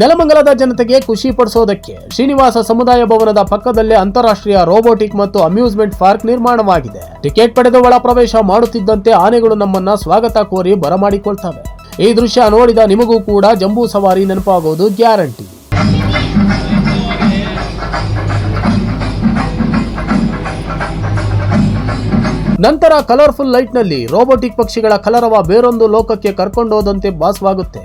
ನೆಲಮಂಗಲದ ಜನತೆಗೆ ಖುಷಿ ಪಡಿಸೋದಕ್ಕೆ ಶ್ರೀನಿವಾಸ ಸಮುದಾಯ ಭವನದ ಪಕ್ಕದಲ್ಲೇ ಅಂತಾರಾಷ್ಟ್ರೀಯ ರೋಬೋಟಿಕ್ ಮತ್ತು ಅಮ್ಯೂಸ್ಮೆಂಟ್ ಪಾರ್ಕ್ ನಿರ್ಮಾಣವಾಗಿದೆ. ಟಿಕೆಟ್ ಪಡೆದು ಒಳ ಪ್ರವೇಶ ಮಾಡುತ್ತಿದ್ದಂತೆ ಆನೆಗಳು ನಮ್ಮನ್ನ ಸ್ವಾಗತ ಕೋರಿ ಬರಮಾಡಿಕೊಳ್ತವೆ. ಈ ದೃಶ್ಯ ನೋಡಿದ ನಿಮಗೂ ಕೂಡ ಜಂಬೂ ಸವಾರಿ ನೆನಪಾಗೋದು ಗ್ಯಾರಂಟಿ. ನಂತರ ಕಲರ್ಫುಲ್ ಲೈಟ್ನಲ್ಲಿ ರೋಬೋಟಿಕ್ ಪಕ್ಷಿಗಳ ಕಲರವ ಬೇರೊಂದು ಲೋಕಕ್ಕೆ ಕರ್ಕೊಂಡೋದಂತೆ ಭಾಸವಾಗುತ್ತೆ.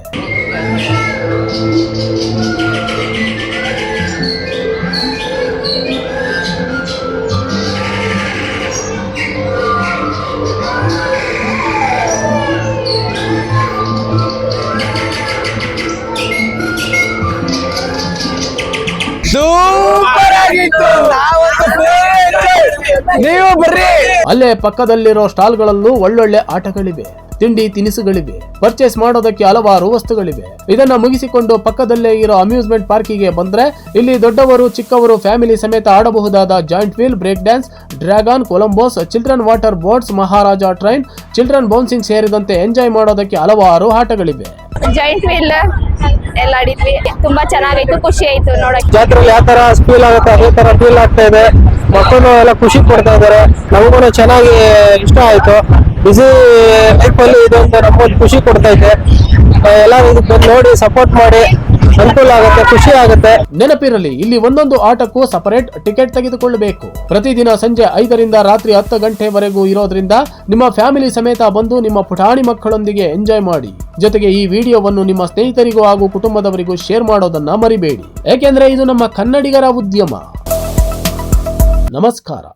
No! ನೀವು ಬರ್ರಿ. ಅಲ್ಲೇ ಪಕ್ಕದಲ್ಲಿರೋ ಸ್ಟಾಲ್ಗಳಲ್ಲೂ ಒಳ್ಳೊಳ್ಳೆ ಆಟಗಳಿವೆ. ತಿಂಡಿ ತಿನಿಸುಗಳಿವೆ. ಪರ್ಚೇಸ್ ಮಾಡೋದಕ್ಕೆ ಹಲವಾರು ವಸ್ತುಗಳಿವೆ. ಇದನ್ನ ಮುಗಿಸಿಕೊಂಡು ಪಕ್ಕದಲ್ಲೇ ಇರೋ ಅಮ್ಯೂಸ್ಮೆಂಟ್ ಪಾರ್ಕಿಗೆ ಬಂದ್ರೆ ಇಲ್ಲಿ ದೊಡ್ಡವರು ಚಿಕ್ಕವರು ಫ್ಯಾಮಿಲಿ ಸಮೇತ ಆಡಬಹುದಾದ giant wheel break dance dragon Columbus children water boats Maharaja train children bouncing ಸೇರಿದಂತೆ ಎಂಜಾಯ್ ಮಾಡೋದಕ್ಕೆ ಹಲವಾರು ಆಟಗಳಿವೆ. Giant wheel. ಎಲ್ಲ ಆಡಿದ್ವಿ. ತುಂಬಾ ಚೆನ್ನಾಗಾಯ್ತು ಖುಷಿ ಆಯ್ತು ನೋಡಕ್ಕೆ. ಜಾತ್ರೆಯಲ್ಲಿ ಯಾವ ತರ ಫೀಲ್ ಆಗುತ್ತೆ, ಅದೇ ತರ ಫೀಲ್ ಆಗ್ತಾ ಇದೆ. ಮಕ್ಕಳು ಎಲ್ಲ ಖುಷಿ ಪಡ್ತಾ ಇದ್ದಾರೆ. ನಮಗೂ ಚೆನ್ನಾಗಿ ಇಷ್ಟ ಆಯ್ತು. ಬಿಸಿ ಲೈಫ್ ಅಲ್ಲಿ ಇದೊಂದು ನಮ್ಗೊಂದು ಖುಷಿ ಕೊಡ್ತಾ ಇದೆ. ಇದಕ್ಕೆ ನೋಡಿ ಸಪೋರ್ಟ್ ಮಾಡಿ. ಅನುಕೂಲ ಆಗುತ್ತೆ ಖುಷಿ ಆಗುತ್ತೆ ನೆನಪಿರಲಿ, ಇಲ್ಲಿ ಒಂದೊಂದು ಆಟಕ್ಕೂ ಸಪರೇಟ್ ಟಿಕೆಟ್ ತೆಗೆದುಕೊಳ್ಳಬೇಕು. ಪ್ರತಿದಿನ ಸಂಜೆ ಐದರಿಂದ ರಾತ್ರಿ ಹತ್ತು ಗಂಟೆವರೆಗೂ ಇರೋದ್ರಿಂದ ನಿಮ್ಮ ಫ್ಯಾಮಿಲಿ ಸಮೇತ ಬಂದು ನಿಮ್ಮ ಪುಟಾಣಿ ಮಕ್ಕಳೊಂದಿಗೆ ಎಂಜಾಯ್ ಮಾಡಿ. ಜೊತೆಗೆ ಈ ವಿಡಿಯೋವನ್ನು ನಿಮ್ಮ ಸ್ನೇಹಿತರಿಗೂ ಹಾಗೂ ಕುಟುಂಬದವರಿಗೂ ಶೇರ್ ಮಾಡೋದನ್ನ ಮರಿಬೇಡಿ. ಏಕೆಂದ್ರೆ ಇದು ನಮ್ಮ ಕನ್ನಡಿಗರ ಉದ್ಯಮ. ನಮಸ್ಕಾರ.